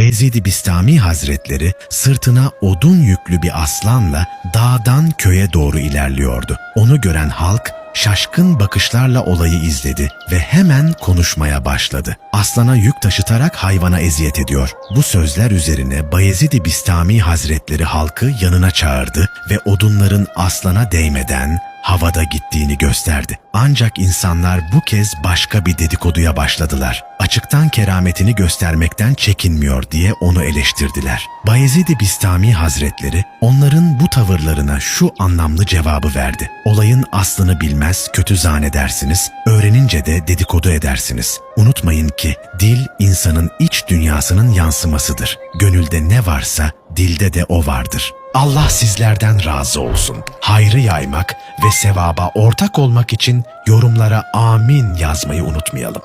Bayezid-i Bistami Hazretleri sırtına odun yüklü bir aslanla dağdan köye doğru ilerliyordu. Onu gören halk şaşkın bakışlarla olayı izledi ve hemen konuşmaya başladı. Aslana yük taşıtarak hayvana eziyet ediyor. Bu sözler üzerine Bayezid-i Bistami Hazretleri halkı yanına çağırdı ve odunların aslana değmeden havada gittiğini gösterdi. Ancak insanlar bu kez başka bir dedikoduya başladılar. Açıktan kerametini göstermekten çekinmiyor diye onu eleştirdiler. Bayezid-i Bistami Hazretleri onların bu tavırlarına şu anlamlı cevabı verdi. Olayın aslını bilmez, kötü zannedersiniz, öğrenince de dedikodu edersiniz. Unutmayın ki dil insanın iç dünyasının yansımasıdır. Gönülde ne varsa dilde de o vardır. Allah sizlerden razı olsun. Hayrı yaymak ve sevaba ortak olmak için yorumlara amin yazmayı unutmayalım.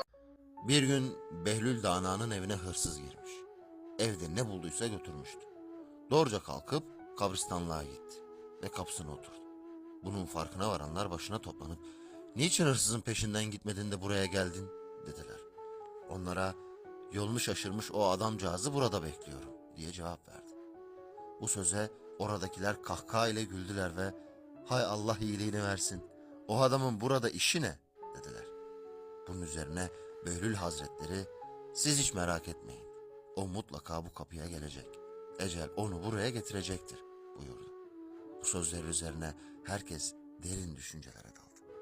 Bir gün Behlül Dana'nın evine hırsız girmiş. Evde ne bulduysa götürmüştü. Doğruca kalkıp kabristanlığa gitti ve kapısına oturdu. Bunun farkına varanlar başına toplanıp ''Niçin hırsızın peşinden gitmedin de buraya geldin?'' dediler. Onlara ''Yolunu şaşırmış o adamcağızı burada bekliyorum.'' diye cevap verdi. Bu söze oradakiler kahkaha ile güldüler ve ''Hay Allah iyiliğini versin, o adamın burada işi ne?'' dediler. Bunun üzerine Behlül Hazretleri siz hiç merak etmeyin. O mutlaka bu kapıya gelecek. Ecel onu buraya getirecektir buyurdu. Bu sözler üzerine herkes derin düşüncelere daldı.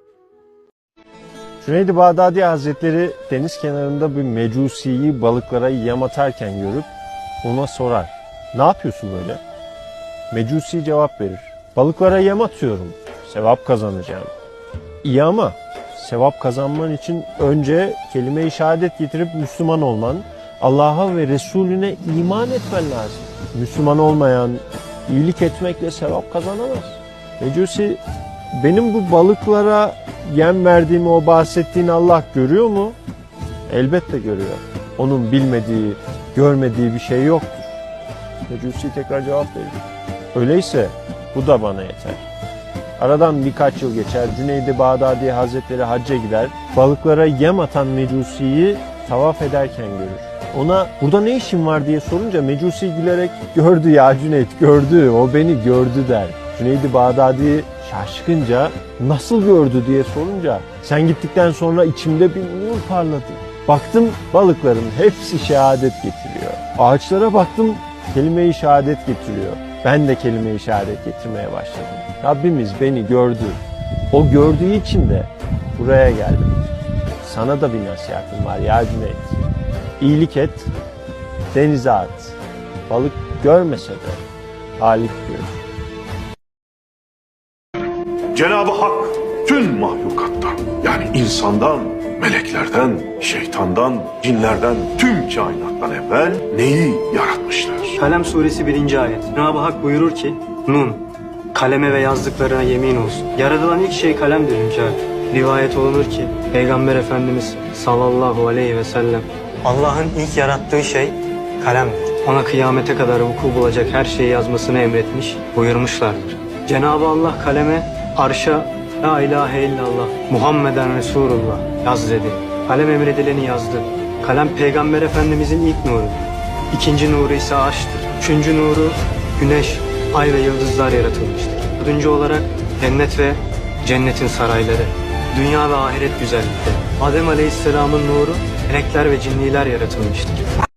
Cüneyd-i Bağdadi Hazretleri deniz kenarında bir mecusiyi balıklara yem atarken görüp ona sorar. Ne yapıyorsun böyle? Mecusi cevap verir. Balıklara yem atıyorum. Sevap kazanacağım. İyi ama sevap kazanman için önce kelime-i şehadet getirip Müslüman olman, Allah'a ve Resulüne iman etmen lazım. Müslüman olmayan iyilik etmekle sevap kazanamaz. Mecusi benim bu balıklara yem verdiğimi o bahsettiğin Allah görüyor mu? Elbette görüyor. Onun bilmediği, görmediği bir şey yoktur. Mecusi tekrar cevap verir. Öyleyse bu da bana yeter. Aradan birkaç yıl geçer. Cüneydi Bağdadi Hazretleri hacca gider. Balıklara yem atan Mecusi'yi tavaf ederken görür. Ona burada ne işin var diye sorunca Mecusi gülerek gördü ya Cüneyt gördü o beni gördü der. Cüneydi Bağdadi şaşkınca nasıl gördü diye sorunca sen gittikten sonra içimde bir nur parladı. Baktım balıkların hepsi şehadet getiriyor. Ağaçlara baktım kelime-i şehadet getiriyor. Ben de kelime-i şehadet getirmeye başladım. Rabbimiz beni gördü. O gördüğü için de buraya geldim. Sana da bir nasihatim var ya Cüneyt. İyilik et, denize at. Balık görmese de Halik görür. Cenab-ı Hak tüm mahlukattan yani insandan, meleklerden, şeytandan, cinlerden, tüm kainattan evvel neyi yaratmıştır? Kalem suresi 1. ayet. Cenab-ı Hak buyurur ki Nun kaleme ve yazdıklarına yemin olsun. Yaratılan ilk şey kalemdir hünkâr. Rivayet olunur ki Peygamber Efendimiz sallallahu aleyhi ve sellem Allah'ın ilk yarattığı şey kalemdir. Ona kıyamete kadar vuku bulacak her şeyi yazmasını emretmiş, buyurmuşlardır. Cenab-ı Allah kaleme arşa La ilahe illallah Muhammeden Resulullah yaz dedi. Kalem emredileni yazdı. Kalem Peygamber Efendimizin ilk nuru. İkinci nuru ise aşktır. Üçüncü nuru güneş, ay ve yıldızlar yaratılmıştır. Dördüncü olarak cennet ve cennetin sarayları. Dünya ve ahiret güzellikleri. Adem Aleyhisselam'ın nuru melekler ve cinniler yaratılmıştır.